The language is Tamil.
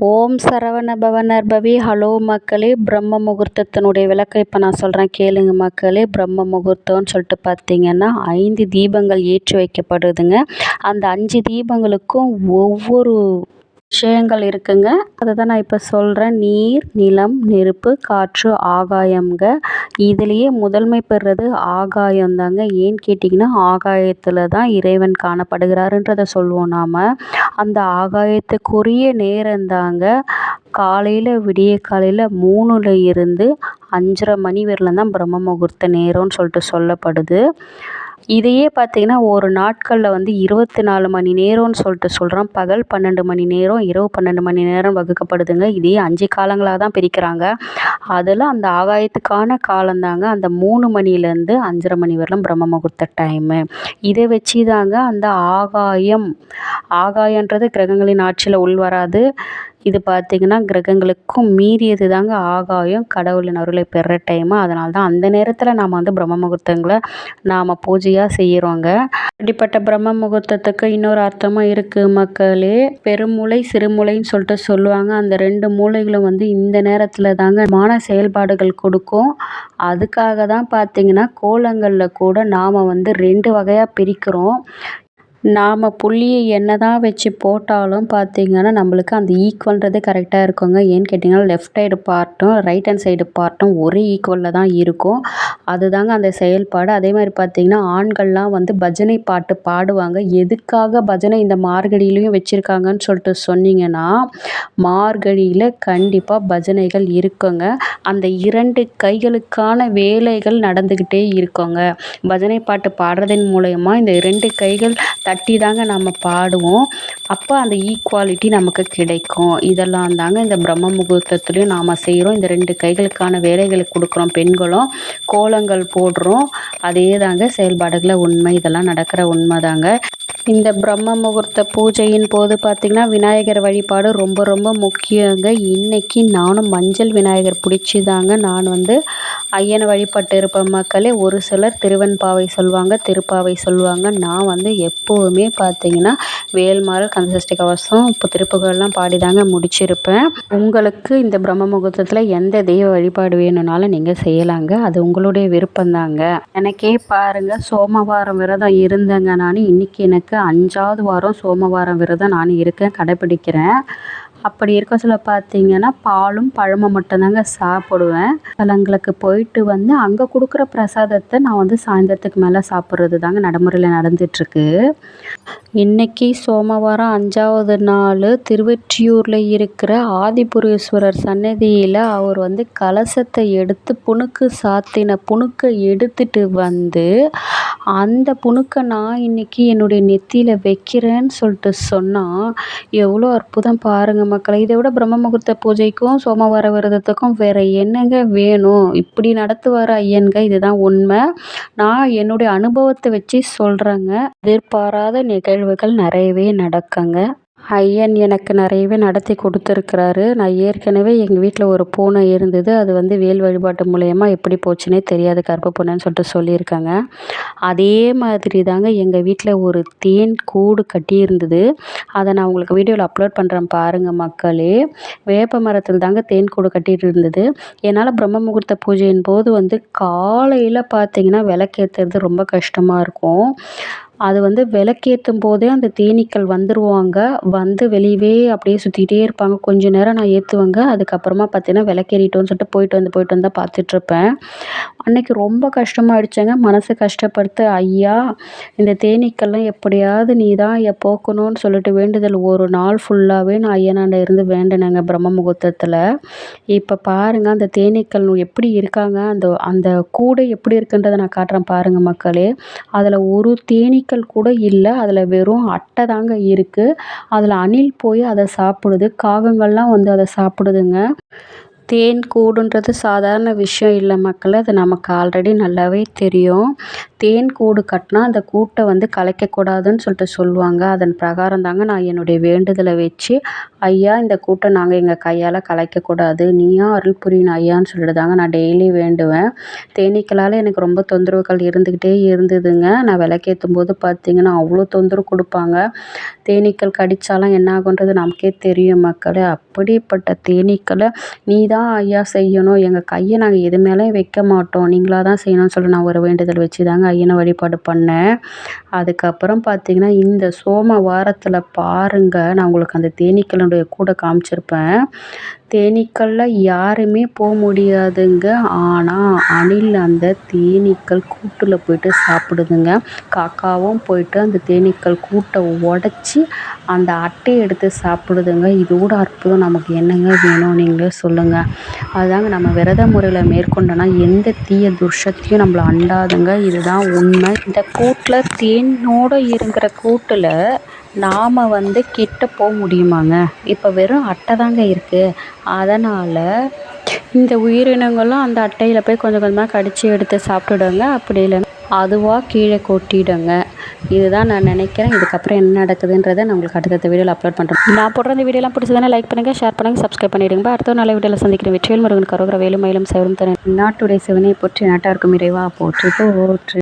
ஓம் சரவண பவனர்பவி ஹலோ மக்களே பிரம்ம முகூர்த்தத்தினுடைய விளக்கம் இப்போ நான் சொல்கிறேன் கேளுங்க மக்களே பிரம்ம முகூர்த்தம்னு சொல்லிட்டு பார்த்தீங்கன்னா ஐந்து தீபங்கள் ஏற்றி வைக்கப்படுதுங்க. அந்த அஞ்சு தீபங்களுக்கும் ஒவ்வொரு விஷயங்கள் இருக்குங்க. அதை தான் நான் இப்போ சொல்கிறேன் நீர் நிலம் நெருப்பு காற்று ஆகாயம்ங்க. இதுலேயே முதன்மை பெறுறது ஆகாயம் தாங்க ஏன்னு கேட்டிங்கன்னா ஆகாயத்தில் தான் இறைவன் காணப்படுகிறாருன்றதை சொல்லுவோம் நாம். அந்த ஆகாயத்துக்குரிய நேரந்தாங்க காலையில் விடிய காலையில் மூணுல இருந்து அஞ்சரை மணி வரலும் தான் பிரம்ம முகூர்த்த நேரம்னு சொல்லிட்டு சொல்லப்படுது. இதையே பார்த்திங்கன்னா ஒரு நாட்களில் வந்து இருபத்தி நாலு மணி நேரம்னு சொல்லிட்டு சொல்கிறோம் பகல் பன்னெண்டு மணி நேரம் இரவு பன்னெண்டு மணி நேரம் வகுக்கப்படுதுங்க. இதையே அஞ்சு காலங்களாக தான் பிரிக்கிறாங்க. அதில் அந்த ஆகாயத்துக்கான காலந்தாங்க அந்த மூணு மணிலேருந்து அஞ்சரை மணி வரலும் பிரம்ம முகூர்த்த டைமு இதை வச்சு தாங்க அந்த ஆகாயம் ஆகாயன்றது கிரகங்களின் ஆட்சியில் உள்வராது. இது பார்த்திங்கன்னா கிரகங்களுக்கும் மீறியது தாங்க ஆகாயம். கடவுளின் அருளை பெற டைமு அதனால தான் அந்த நேரத்தில் நாம் வந்து பிரம்ம முகூர்த்தங்களை நாம் பூஜையாக செய்கிறோங்க அப்படிப்பட்ட பிரம்ம முகூர்த்தத்துக்கு இன்னொரு அர்த்தமும் இருக்குது மக்களே. பெருமூளை சிறுமூளைன்னு சொல்லிட்டு சொல்லுவாங்க. அந்த ரெண்டு மூளைகளும் வந்து இந்த நேரத்தில் தாங்க மான செயல்பாடுகள் கொடுக்கும். அதுக்காக தான் பார்த்திங்கன்னா கோலங்களில் கூட நாம் வந்து ரெண்டு வகையாக பிரிக்கிறோம். நாம் புள்ளியை என்ன தான் வச்சு போட்டாலும் பார்த்திங்கன்னா நம்மளுக்கு அந்த ஈக்குவல்ன்றது கரெக்டாக இருக்குங்க. ஏன்னு கேட்டிங்கன்னா லெஃப்ட் சைடு பார்ட்டும் ரைட் ஹேண்ட் சைடு பார்ட்டும் ஒரே ஈக்குவலில் தான் இருக்கும். அதுதாங்க அந்த செயல்பாடு. அதே மாதிரி பார்த்திங்கன்னா ஆண்கள்லாம் வந்து பஜனை பாட்டு பாடுவாங்க. எதுக்காக பஜனை இந்த மார்கழியிலையும் வச்சுருக்காங்கன்னு சொல்லிட்டு சொன்னிங்கன்னா மார்கழியில் கண்டிப்பாக பஜனைகள் இருக்குங்க. அந்த இரண்டு கைகளுக்கான வேலைகள் நடந்துக்கிட்டே இருக்குங்க. பஜனை பாட்டு பாடுறதன் மூலயமா இந்த இரண்டு கைகள் தட்டி தாங்க நம்ம பாடுவோம். அப்போ அந்த ஈக்குவாலிட்டி நமக்கு கிடைக்கும். இதெல்லாம் தாங்க இந்த பிரம்ம முகூர்த்தத்துலேயும் நாம் செய்கிறோம் இந்த ரெண்டு கைகளுக்கான வேலைகளை கொடுக்குறோம். பெண்களும் கோலங்கள் போடுறோம். அதே தாங்க செயல்பாடுகளை உண்மை இதெல்லாம் நடக்கிற உண்மை தாங்க இந்த பிரம்ம முகூர்த்த பூஜையின் போது பார்த்திங்கன்னா விநாயகர் வழிபாடு ரொம்ப ரொம்ப முக்கியங்க. இன்றைக்கி நானும் மஞ்சள் விநாயகர் பிடிச்சி தாங்க நான் வந்து ஐயனை வழிபட்டு இருப்ப மக்களே. ஒரு சிலர் திருவெண்பாவை சொல்லுவாங்க திருப்பாவை சொல்லுவாங்க நான் வந்து எப்போவுமே பார்த்திங்கன்னா வேல்மாறல் கந்தசஷ்டி கவசம் இப்போ திருப்புகள்லாம் பாடி தாங்க முடிச்சிருப்பேன். உங்களுக்கு இந்த பிரம்ம முகூர்த்தத்தில் எந்த தெய்வ வழிபாடு வேணும்னாலும் நீங்கள் செய்யலாங்க. அது உங்களுடைய விருப்பம்தாங்க. எனக்கே பாருங்கள் சோமவாரம் விரதம் இருந்தேங்க நான். இன்றைக்கி எனக்கு அஞ்சாவது வாரம் சோமவாரம் விரதம் நான் இருக்கேன் கடைப்பிடிக்கிறேன் அப்படி இருக்க சொல்ல பார்த்தீங்கன்னா பாலும் பழமும் மட்டும்தாங்க சாப்பிடுவேன். தலங்களுக்கு போயிட்டு வந்து அங்கே கொடுக்குற பிரசாதத்தை நான் வந்து சாயந்தரத்துக்கு மேலே சாப்பிட்றது தாங்க நடைமுறையில் நடந்துகிட்ருக்கு இன்றைக்கி சோமவாரம் அஞ்சாவது நாள் திருவெற்றியூரில் இருக்கிற ஆதிபுரீஸ்வரர் சன்னதியில் அவர் வந்து கலசத்தை எடுத்து புணுக்கு சாத்தின புணுக்கை எடுத்துட்டு வந்து அந்த புணுக்கை நான் இன்றைக்கி என்னுடைய நெற்றியில் வைக்கிறேன்னு சொல்லிட்டு சொன்னால் எவ்வளோ அற்புதம் பாருங்கள் மக்களே. இதை விட பிரம்ம முகூர்த்த பூஜைக்கும் சோமவார விரதத்துக்கும் வேறு என்னங்க வேணும்? இப்படி நடத்துவார் ஐயன்க? இதுதான் உண்மை. நான் என்னுடைய அனுபவத்தை வச்சு சொல்கிறேங்க எதிர்பாராத நிகழ்வுகள் நிறையவே நடக்குங்க. ஐயன் எனக்கு நிறையவே நடத்தி கொடுத்துருக்குறாரு. நான் ஏற்கனவே எங்கள் வீட்டில் ஒரு பூனை இருந்தது. அது வந்து வேல் வழிபாட்டு மூலயமா எப்படி போச்சுன்னே தெரியாது கருப்பு பூனைன்னு சொல்லிட்டு சொல்லியிருக்காங்க. அதே மாதிரி தாங்க எங்கள் வீட்டில் ஒரு தேன் கூடு கட்டியிருந்தது. அதை நான் உங்களுக்கு வீடியோவில் அப்லோட் பண்ணுறேன் பாருங்கள் மக்களே. வேப்ப மரத்தில் தாங்க தேன் கூடு கட்டிகிட்டு இருந்தது என்னால் பிரம்ம முகூர்த்த பூஜையின் போது வந்து காலையில் பார்த்தீங்கன்னா விளக்கேற்றுறது ரொம்ப கஷ்டமாக இருக்கும். அது வந்து விளக்கேற்றும் போதே அந்த தேனீக்கள் வந்துடுவாங்க வந்து வெளியவே அப்படியே சுற்றிக்கிட்டே இருப்பாங்க. கொஞ்ச நேரம் நான் ஏற்றுவேங்க அதுக்கப்புறமா பார்த்தீங்கன்னா விளக்கேறிட்டோன்னு சொல்லிட்டு போயிட்டு வந்து போயிட்டு வந்து தான் பார்த்துட்ருப்பேன் அன்றைக்கி ரொம்ப கஷ்டமாயிடுச்சுங்க. மனசு கஷ்டப்படுத்த ஐயா இந்த தேனீக்கள்லாம் எப்படியாவது நீ தான் போக்கணும்னு சொல்லிட்டு வேண்டுதல் ஒரு நாள் ஃபுல்லாகவே நான் ஐயனாண்ட இருந்து வேண்டினேங்க பிரம்ம முகூர்த்தத்தில். இப்போ பாருங்கள் அந்த தேனீக்கள் எப்படி இருக்காங்க? அந்த அந்த கூடை எப்படி இருக்குன்றதை நான் காட்டுறேன் பாருங்கள் மக்களே. அதில் ஒரு தேனீ தேனீக்கள் கூட இல்லை. அதில் வெறும் அட்டை தாங்க இருக்குது அதில் அணில் போய் அதை சாப்பிடுது. காகங்கள்லாம் வந்து அதை சாப்பிடுதுங்க. தேன் கூடுன்றது சாதாரண விஷயம் இல்லை மக்களே. அது நமக்கு ஆல்ரெடி நல்லாவே தெரியும். தேன் கூடு கட்டினா அந்த கூட்டை வந்து கலைக்கக்கூடாதுன்னு சொல்லிட்டு சொல்லுவாங்க. அதன் பிரகாரம் தாங்க நான் என்னுடைய வேண்டுதலை வச்சு ஐயா இந்த கூட்டை நாங்கள் எங்கள் கையால் கலைக்கக்கூடாது. நீயா அருள் புரியணும் ஐயான்னு சொல்லிட்டு தாங்க நான் டெய்லி வேண்டுவேன். தேனீக்களால் எனக்கு ரொம்ப தொந்தரவுகள் இருந்துக்கிட்டே இருந்ததுங்க. நான் விளக்கேற்றும் போது பார்த்திங்கன்னா அவ்வளோ தொந்தரவு கொடுப்பாங்க. தேனீக்கள் கடித்தாலாம் என்ன ஆகுன்றது நமக்கே தெரியும் மக்களே. அப்படிப்பட்ட தேனீக்களை நீ தான் ஐயா செய்யணும். எங்கள் கையை நாங்கள் எது மேலேயும் வைக்க மாட்டோம். நீங்களாக தான் செய்யணும்னு சொல்லி நான் ஒரு வேண்டுதல் வச்சு தாங்க ஐயனை வழிபாடு பண்ணேன். அதுக்கப்புறம் பார்த்திங்கன்னா இந்த சோம வாரத்தில் பாருங்கள் நான் உங்களுக்கு அந்த தேனீக்களுடைய கூட காமிச்சிருப்பேன். தேனீக்கள்லாம் யாருமே போக முடியாதுங்க. ஆனால் அணில் அந்த தேனீக்கள் கூட்டில் போயிட்டு சாப்பிடுதுங்க. காக்காவும் போயிட்டு அந்த தேனீக்கள் கூட்டை உடச்சி அந்த அட்டையை எடுத்து சாப்பிடுதுங்க. இதோட அற்புதம். நமக்கு என்னங்க வேணும்? நீங்களே சொல்லுங்கள் அதுதாங்க நம்ம விரத முறையில் மேற்கொண்டோன்னா எந்த தீய துஷத்தையும் நம்மள அண்டாதுங்க. இதுதான் உண்மை. இந்த கூட்டில் தேனோடு இருக்கிற கூட்டில் நாம் வந்து கிட்ட போக முடியுமாங்க? இப்போ வெறும் அட்டை தாங்க இருக்குது அதனால் இந்த உயிரினங்களும் அந்த அட்டையில் போய் கொஞ்சம் கொஞ்சமாக கடித்து எடுத்து சாப்பிட்டுடுங்க. அப்படி இல்லைன்னா அதுவாக கீழே கொட்டிடுங்க. இதுதான் நான் நினைக்கிறேன். இதுக்கப்புறம் என்ன நடக்குதுன்றதை நான் உங்களுக்கு அடுத்தடுத்த வீடியோவில் அப்லோட் பண்ணுறேன் நான் போடுற இந்த வீடியோலாம் பிடிச்சதானே லைக் பண்ணுங்கள் ஷேர் பண்ணுங்கள் சப்ஸ்கிரைப் பண்ணிவிடுங்க அடுத்த நல்ல வீடியோவில் சந்திக்கிறேன். வெற்றியல் முருகன் கரோகர வேலும் மயிலும் சேரும் தரேன் நாட்டுடைய சிவனை போற்றி நாட்டாருக்கும் இறைவா போற்றி போற்றி.